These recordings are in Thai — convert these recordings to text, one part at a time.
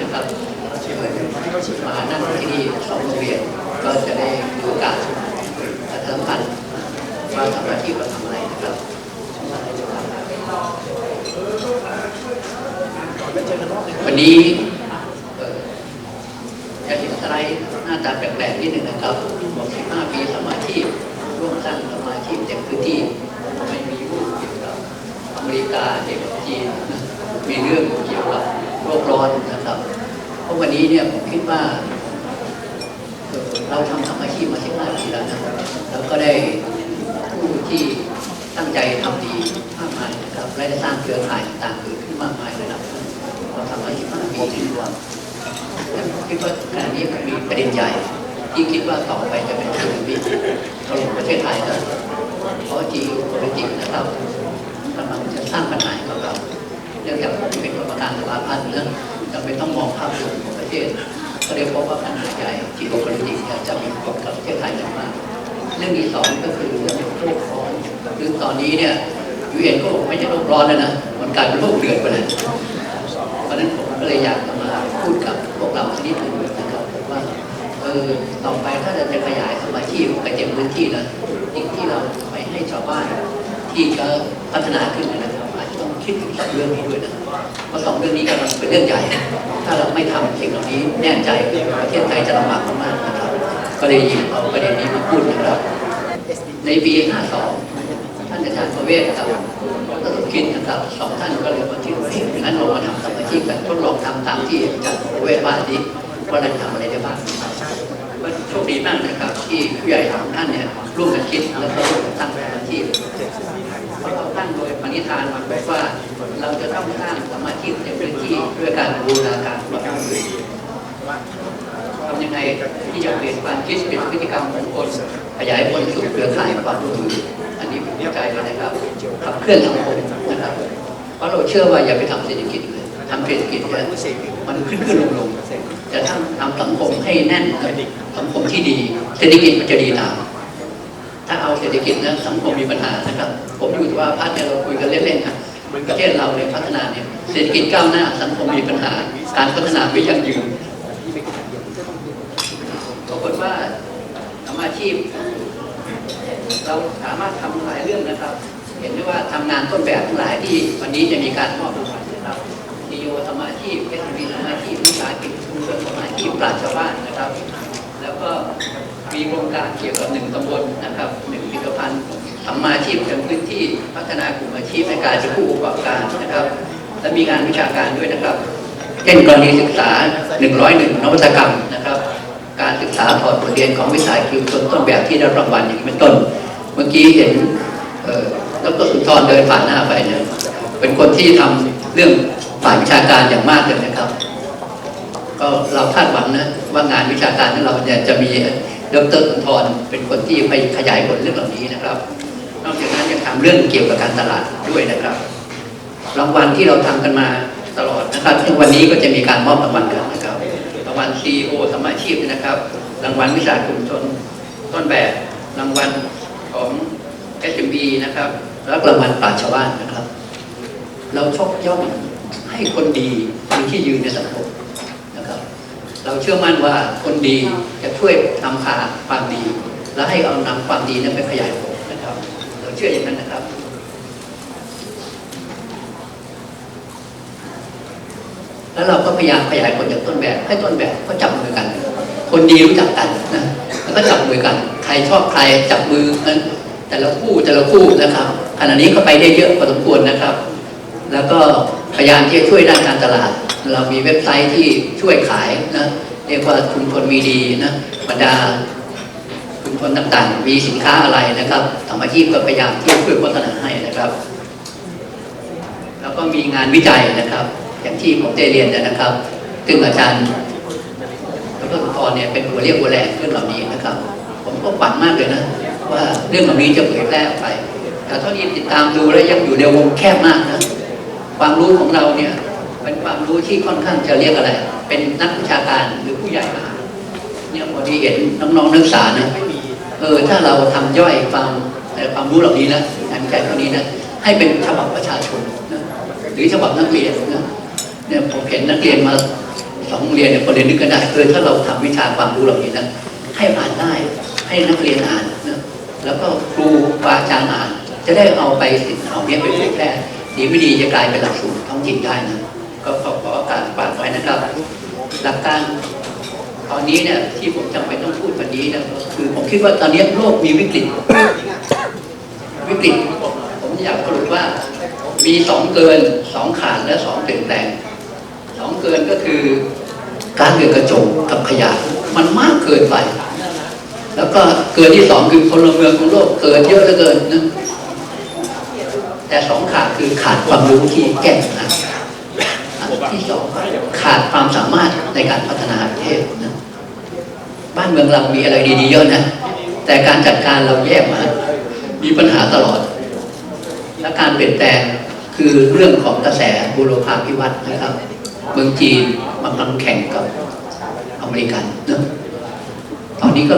นักศึกษานะครับมานั่งที่นี่สองโรงเรียนก็จะได้มีโอกาสประชาสัมพันว่าทำหน้าที่เราทำอะไรนะครับวันนี้จะเห็นสไลด์หน้าตาแปลกๆนิดหนึ่งนะครับบอก15 ปีสมาชิกร่วมสร้างสมาชิกเต็มพื้นที่ไม่มีรูปเกี่ยวกับอเมริกาเกี่ยวกับจีนมีเรื่องเกี่ยวกับ โลกร้อนนะครับเพราะวันนี้เนี่ยผมคิดว่า เราทำสมาชิกมา15ปีแล้วนะครับแล้วก็ได้ผู้ที่ตั้งใจทำดีมากมายนะครับและได้สร้างเครือข่ายต่างๆเกิดขึ้นมากมายเลยนะครับเราทำมา25ปีที่รวมคิดว่าขณะนี้มีประเด็นใหญ่ที่คิดว่าต่อไปจะเป็นสิ่งที่ถล่มประเทศไทยนะเพราะจีโพลิติกนะครับกำลังจะสร้างปัญหาให้กับเรา นื่องจากผมเป็นกรรมการสภาพัฒน์เรื่องจำเป็นต้องมองภาพรวมของประเทศก็เลยพบว่าปัญหาใหญ่จีโพลิติกเนี่ยจะมีผลกับประเทศไทยอย่างมากเรื่องที่สองก็คือเรื่องโลกร้อนหรือตอนนี้เนี่ยยูเอ็นก็บอกไม่ใช่โลกร้อนแล้วนะมันกลายเป็นโลกเดือดไปแล้วเพราะนั้นผมก็เลยอยากจะมาพูดกับพวกเราสักนิดหนึ่งนะครับว่าเออต่อไปถ้าเราจะขยายสมาชิกกระเจ็บพื้นที่นะสิ่งที่เราไปให้ชาวบ้านที่จะพัฒนาขึ้นนะ คิดถึงสองเรื่องนี้ด้วยนะเพราะสองเรื่องนี้กำลังเป็นเรื่องใหญ่ ถ้าเราไม่ทำสิ่งเหล่านี้แน่ใจประเทศไทยจะลำบากมากนะครับก็เลยหยิบเอาประเด็นนี้มาพูดนะครับ ในปี 52 ท่านอาจารย์ประเวศครับก็ต้องคิดนะครับสองท่านก็เลยมาคิดว่าเอ๊ะงั้นเรามาทำสมาชิกกันทดลองทำตามที่อาจารย์ประเวศว่าดีว่าเราทำอะไรได้บ้างก็โชคดีมากนะครับที่ผู้ใหญ่ของท่านเนี่ยร่วมกันคิดแล้วก็ร่วมกันตั้งสมาชิกเพราะเราตั้ งโดยปณิธานมาบอกว่า เราจะต้องสร้างสมาชิกในพื้นที่ด้วยการบูรณาการปรับปรุงทำยังไงที่จะเปลี่ยนความคิดเป็นพฤติกรรมของคนขยายผลสู่เครือข่ายความร่วมมืออันนี้ผมเข้าใจเลยนะครับขับเคลื่อนสังคมนะครับเพราะเราเชื่อว่าอย่าไปทำเศรษฐกิจเลยทำเศรษฐกิจเนี่ยมันขึ้นขึ้นลงลงจะทำทำสังคมให้แน่นสังคมที่ดี เศรษฐกิจมันจะดีตามถ้าเอาเศรษฐกิจนะสังคมมีปัญหานะครับ ผมอยู่ที่ว่าพัฒน์เนี่ยเราคุยกันเล่นๆครับประเทศเราเนี่ยพัฒนาเนี่ยเศรษฐกิจก้าวหน้าสังคมมีปัญหา การพัฒนาไม่ยั่งยืนปรากฏว่าสมาชีพ เราสามารถทำหลายเรื่องนะครับ เห็นได้ว่าทำงานต้นแบบทั้งหลายที่วันนี้จะมีการมอบรางวัลนะครับนิโยสมาชีพเอสบีสมาชีพวิสาหกิจชุมชนสมาชีพปราชญ์ชาวบ้านนะครับ แล้วก็มีโครงการเกี่ยวกับหนึ่งตำบลนะครับหนึ่งผลิตภัณฑ์ทำมาอาชี ที่พัฒนากลุ่มอาชีพในการจะผู้ประกอบการนะครับ และมีงานวิชาการด้วยนะครับ เช่นกรณีศึกษา 101 นวัตกรรมนะครับ การศึกษาถอดบทเรียนของวิสาหกิจชุมชนต้นแบบที่ได้รับรางวัลอย่างเป็นต้น เมื่อกี้เห็นเอ่อดรสุนทรเดินผ่านหน้าไปเนี่ยเป็นคนที่ทำเรื่องฝ่ายวิชาการอย่างมากเลยนะครับ ก็เราคาดหวังนะว่างานวิชาการของเราเนี่ยจะมีดรสุนทรเป็นคนที่ไปขยายผลเรื่องเหล่านี้นะครับ อกจากนั้นยังทำเรื่องเกี่ยวกับการตลาดด้วยนะครับ รางวัลที่เราทำกันมาตลอดนะครับซึ่งวันนี้ก็จะมีการมอบรางวัลกันนะครับ รางวัล CEO สมาชีพนะครับ รางวัลวิสาหกิจชุมชนต้นแบบ รางวัลของ SMB นะครับ แล้วรางวัลปราชาวบ้านนะครับ เราชกย่องให้คนดีมีที่ยืนในสังคมนะครับ เราเชื่อมั่นว่าคนดีจะช่วยนำพาความดี และให้เอานำความดีนั้นไปขยายผล เชื่ออย่างนั้นนะครับ แล้วเราก็พยายามขยายผลจากต้นแบบ ให้ต้นแบบก็จับมือกัน คนดีรู้จักกันนะแล้วก็จับมือกัน ใครชอบใครจับมือกันแต่ละคู่แต่ละคู่นะครับขณะนี้ก็ไปได้เยอะพอสมควรนะครับ แล้วก็พยายามที่จะช่วยด้านการตลาด เรามีเว็บไซต์ที่ช่วยขายนะเรียกว่าชุมชนมีดีนะบรรดา ชุมชนต่างๆ มีสินค้าอะไรนะครับสมาชิกก็พยายามที่ช่วยโฆษณาให้นะครับ แล้วก็มีงานวิจัยนะครับ อย่างที่ผมได้เรียนนะครับ ซึ่งอาจารย์ดรสุนทรเนี่ยเป็นหัวเรียกหัวแรงเรื่องเหล่านี้นะครับ ผมก็หวังมากเลยนะว่าเรื่องเหล่านี้จะเผยแพร่ออกไป แต่เท่าที่ติดตามดูแล้วยังอยู่ในวงแคบมากนะความรู้ของเราเนี่ยเป็นความรู้ที่ค่อนข้างจะเรียกอะไร เป็นนักวิชาการหรือผู้ใหญ่มาเนี่ยพอดีเห็นน้องๆนักศึกษานะ เออถ้าเราทำย่อยความความรู้เหล่านี้นะงานวิจัยเหล่านี้นะให้เป็นฉบับประชาชนนะรือฉบับนักเรียนนะเนี่ยผมเห็นนักเรียนมาสองเรียนเนี่ยคนเรียนนึกกันได้เออถ้าเราทำวิชาความรู้เหล่านี้นะให้อ่านได้ให้นักเรียนอ่านนะแล้วก็ครูบาอาจารย์อ่าน จะได้เอาไปเอาเนี้ยไปเผยแพร่ดีไม่ดีจะกลายเป็นหลักสูตรท้องถิ่นได้นะก็ขอขอการฝากไว้นะครับ หลักการ ตอนนี้เนี่ยที่ผมจำเป็นต้องพูดวันนี้นะคือผมคิดว่าตอนนี้โลกมีวิกฤต วิกฤต ผมอยากสรุปว่ามีสองเกินสองขาดและสองเปลี่ยนแปลงสองเกินก็คือการเรือนกระจกกับขยะมันมากเกินไป แล้วก็เกินที่สองคือพลเมืองของโลกเกินเยอะเหลือเกินนะแต่สองขาดคือขาดความรู้ที่แก้ปัญหาที่สอง ขาดความสามารถในการพัฒนาประเทศนะบ้านเมืองเรามีอะไรดีๆเยอะนะ แต่การจัดการเราแย่มากมีปัญหาตลอด และการเปลี่ยนแปลงคือเรื่องของกระแสบุรพาพิวัตน์นะครับ เมืองจีนมันกำลังแข่งกับอเมริกันนะตอนนี้ก็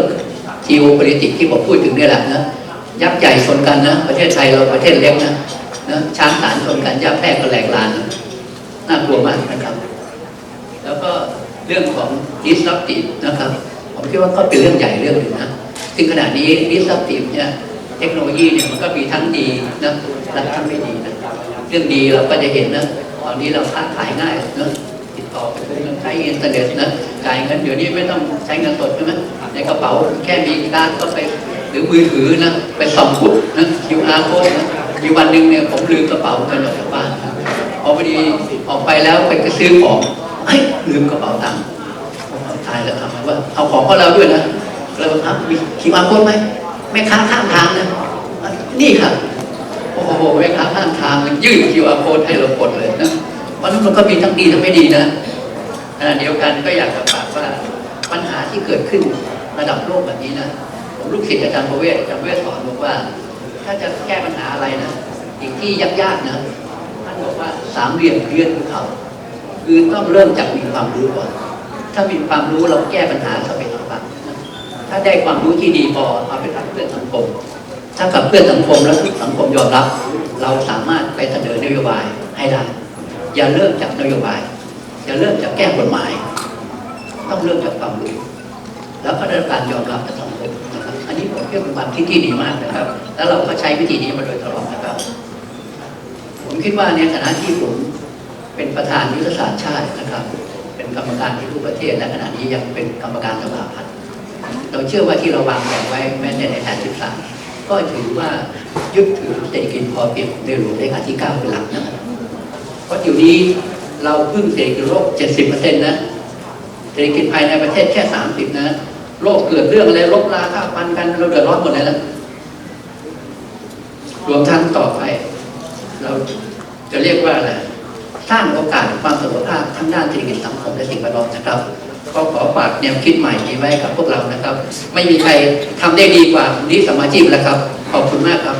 geopolitics ที่ผมพูดถึงนี่แหละนะยักษ์ใหญ่ชนกันนะ ประเทศไทยเราประเทศเล็กนะนะช้างสารชนกันยักษ์แพรกก็แหลกลานนะน่ากลัวมากนะครับ เรื่องของ disruptive นะครับ ผมคิดว่าก็เป็นเรื่องใหญ่เรื่องหนึ่งนะซึ่งขณะนี้ disruptive เนี่ยเทคโนโลยีเนี่ยมันก็มีทั้งดีนะและทั้งไม่ดีนะเรื่องดีเราก็จะเห็นนะตอนนี้เราค้าขายง่ายนะติดต่อไปใช้อินเทอร์เน็ตนะจ่ายเงินเดี๋ยวนี้ไม่ต้องใช้เงินสดใช่ไหมในกระเป๋าแค่มีการดก็ไปหรือมือถือนะไปส่องปุ๊บนะ QR code นะมีวันหนึ่งเนี่ยผมลืมกระเป๋าเงินออกจากบ้านนะพอพอดีออกไปแล้วไปซื้อของ เฮ้ยลืมกระเป๋าตังค์ตายแล้วครับว่าเอาของของเราด้วยนะเราครับมีคิวอาร์โค้ดไหมแม่ค้าข้างทางนะนี่ครับโอ้โหแม่ค้าข้างทางยื่นคิวอาร์โค้ดให้เรากดเลยนะเพราะฉะนั้นมันก็มีทั้งดีทั้งไม่ดีนะขณะเดียวกันก็อยากจะฝากว่าปัญหาที่เกิดขึ้นระดับโลกแบบนี้นะผมลูกศิษย์อาจารย์ประเวศอาจารย์ประเวศสอนบอกว่า ถ้าจะแก้ปัญหาอะไรนะสิ่งที่ยากๆนะท่านบอกว่าสามเหลี่ยมเลื่อนภูเขา คือต้องเริ่มจากมีความรู้ก่อน ถ้ามีความรู้เราแก้ปัญหาสเปซสปะถ้าได้ความรู้ที่ดีพอเอาไปขับเพื่อนสังคม ถ้าขับเพื่อนสังคมแล้วสังคมยอมรับ เราสามารถไปเสนอนโยบายให้ได้ อย่าเริ่มจากนโยบาย อย่าเริ่มจากแก้กฎหมาย ต้องเริ่มจากความรู้ แล้วก็ได้การยอมรับจากสังคมนะครับ อันนี้ผมเชื่อเป็นความคิดที่ดีมากนะครับ แล้วเราก็ใช้วิธีนี้มาโดยตลอดนะครับ ผมคิดว่าในฐานะที่ผม เป็นประธานยุทธศาสตร์ชาตินะครับ เป็นกรรมการที่รูปประเทศและขณะนี้ยังเป็นกรรมการสภาพัฒน์เราเชื่อว่าที่เราวางแผนไว้แม้แต่ในแผนศึกษาก็ถือว่ายึดถือเศรษฐกิจพอเพียงในหลวงรัชกาลที่เก้าเป็นหลักนะครับเพราะเดี๋ยวนี้เราพึ่งเศรษฐกิจโลก70%นะเศรษฐกิจภายในประเทศแค่30นะ โลกเกิดเรื่องอะไรลบราค่าปันกันเราเดือดร้อนหมดเลยแล้วรวมทั้งต่อไป เราจะเรียกว่าอะไร สร้างโอกาสความเสมอภาคทั้งด้านเศรษฐกิจสังคมและสิ่งแวดล้อมนะครับก็ขอฝากแนวคิดใหม่นี้ไว้กับพวกเรานะครับ ไม่มีใครทำได้ดีกว่านี้สมาชิกแล้วครับ ขอบคุณมากครับ